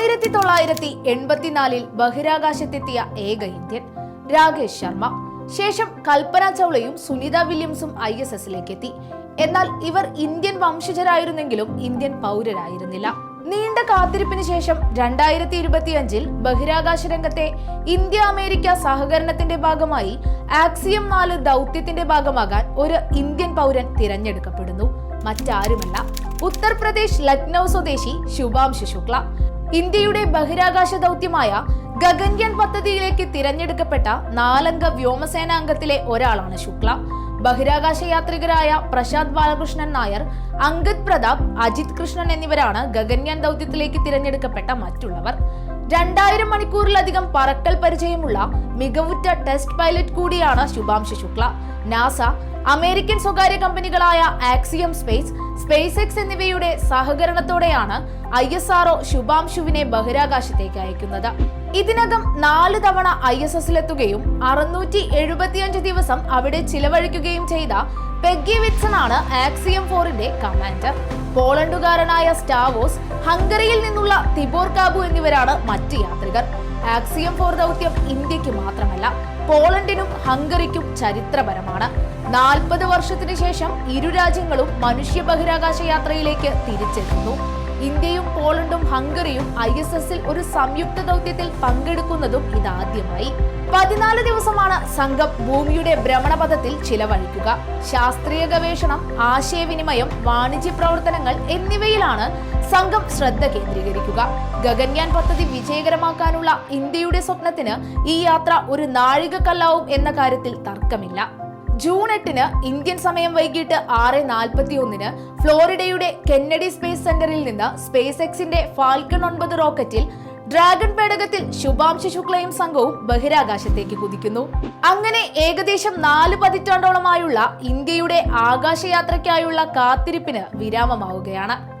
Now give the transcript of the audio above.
ആയിരത്തി തൊള്ളായിരത്തി എൺപത്തിനാലിൽ ബഹിരാകാശത്തെത്തിയ ഏക ഇന്ത്യൻ രാകേഷ് ശർമ്മ. ശേഷം കൽപ്പന ചൗളയും സുനിത വില്യംസും ഐ എസ് എസിലേക്ക് എത്തി എന്നാൽ ഇവർ ഇന്ത്യൻ വംശജരായിരുന്നെങ്കിലും ഇന്ത്യൻ പൗരരായിരുന്നില്ല. നീണ്ട കാത്തിരിപ്പിന് ശേഷം രണ്ടായിരത്തി ഇരുപത്തിയഞ്ചിൽ ബഹിരാകാശ രംഗത്തെ ഇന്ത്യ അമേരിക്ക സഹകരണത്തിന്റെ ഭാഗമായി ആക്സിയം നാല് ദൗത്യത്തിന്റെ ഭാഗമാകാൻ ഒരു ഇന്ത്യൻ പൗരൻ തിരഞ്ഞെടുക്കപ്പെടുന്നു. മറ്റാരുമല്ല. ഉത്തർപ്രദേശ് ലക്നൗ സ്വദേശി ശുഭാംശു ശുക്ല. ഇന്ത്യയുടെ ബഹിരാകാശ ദൗത്യമായ ഗഗൻയാൻ പദ്ധതിയിലേക്ക് തിരഞ്ഞെടുക്കപ്പെട്ട നാലംഗ വ്യോമസേന അംഗത്തിലെ ഒരാളാണ് ശുക്ല. ബഹിരാകാശ യാത്രികരായ പ്രശാന്ത് ബാലകൃഷ്ണൻ നായർ അങ്കദ് പ്രതാപ് അജിത് കൃഷ്ണൻ എന്നിവരാണ് ഗഗൻയാൻ ദൗത്യത്തിലേക്ക് തിരഞ്ഞെടുക്കപ്പെട്ട മറ്റുള്ളവർ. രണ്ടായിരം മണിക്കൂറിലധികം പറക്കൽ പരിചയമുള്ള മികവുറ്റ ടെസ്റ്റ് പൈലറ്റ് കൂടിയാണ് ശുഭാംശു ശുക്ല. നാസ അമേരിക്കൻ സ്വകാര്യ കമ്പനികളായ ആക്സിയം സ്പേസ് സ്പേസ് എക്സ് എന്നിവയുടെ സഹകരണത്തോടെയാണ് ഐ എസ് ആർഒ ശുഭാംശുവിനെ ബഹിരാകാശത്തേക്ക് അയക്കുന്നത്. ഇതിനകം നാല് തവണ ഐ എസ് എസിലെത്തുകയും അറുന്നൂറ്റി എഴുപത്തിയഞ്ച് ദിവസം അവിടെ ചിലവഴിക്കുകയും ചെയ്ത പെഗ്ഗി വിറ്റ്സൺ ആണ് ആക്സിയം ഫോറിന്റെ കമാൻഡർ. പോളണ്ടുകാരനായ സ്റ്റാവോസ് ഹംഗറിയിൽ നിന്നുള്ള തിബോർ കാബു എന്നിവരാണ് മറ്റ് യാത്രികർ. ആക്സിയം ഫോർ ദൗത്യം ഇന്ത്യയ്ക്ക് മാത്രമല്ല പോളണ്ടിനും ഹംഗറിക്കും ചരിത്രപരമാണ്. നാൽപ്പത് വർഷത്തിനു ശേഷം ഇരു രാജ്യങ്ങളും മനുഷ്യ ബഹിരാകാശ യാത്രയിലേക്ക് തിരിച്ചെത്തുന്നു. ഇന്ത്യയും പോളണ്ടും ഹംഗറിയും ഐ എസ് എസിൽ ഒരു സംയുക്ത ദൗത്യത്തിൽ പങ്കെടുക്കുന്നതും ഇതാദ്യമായി. പതിനാല് ദിവസമാണ് സംഘം ഭൂമിയുടെ ഭ്രമണപഥത്തിൽ ചിലവഴിക്കുക. ശാസ്ത്രീയ ഗവേഷണം ആശയവിനിമയം വാണിജ്യ പ്രവർത്തനങ്ങൾ എന്നിവയിലാണ് സംഘം ശ്രദ്ധ കേന്ദ്രീകരിക്കുക. ഗഗൻയാൻ പദ്ധതി വിജയകരമാക്കാനുള്ള ഇന്ത്യയുടെ സ്വപ്നത്തിന് ഈ യാത്ര ഒരു നാഴികക്കല്ലാവും എന്ന കാര്യത്തിൽ തർക്കമില്ല. ജൂൺ എട്ടിന് ഇന്ത്യൻ സമയം വൈകിട്ട് ആറ് നാൽപ്പത്തി ഒന്നിന് ഫ്ലോറിഡയുടെ കെന്നഡി സ്പേസ് സെന്ററിൽ നിന്ന് സ്പേസ് എക്സിന്റെ ഫാൽക്കൺ ഒൻപത് റോക്കറ്റിൽ ഡ്രാഗൺ പേടകത്തിൽ ശുഭാംശു ശുക്ലയും സംഘവും ബഹിരാകാശത്തേക്ക് കുതിക്കുന്നു. അങ്ങനെ ഏകദേശം നാല് പതിറ്റാണ്ടോളമായുള്ള ഇന്ത്യയുടെ ആകാശയാത്രയ്ക്കായുള്ള കാത്തിരിപ്പിന് വിരാമമാവുകയാണ്.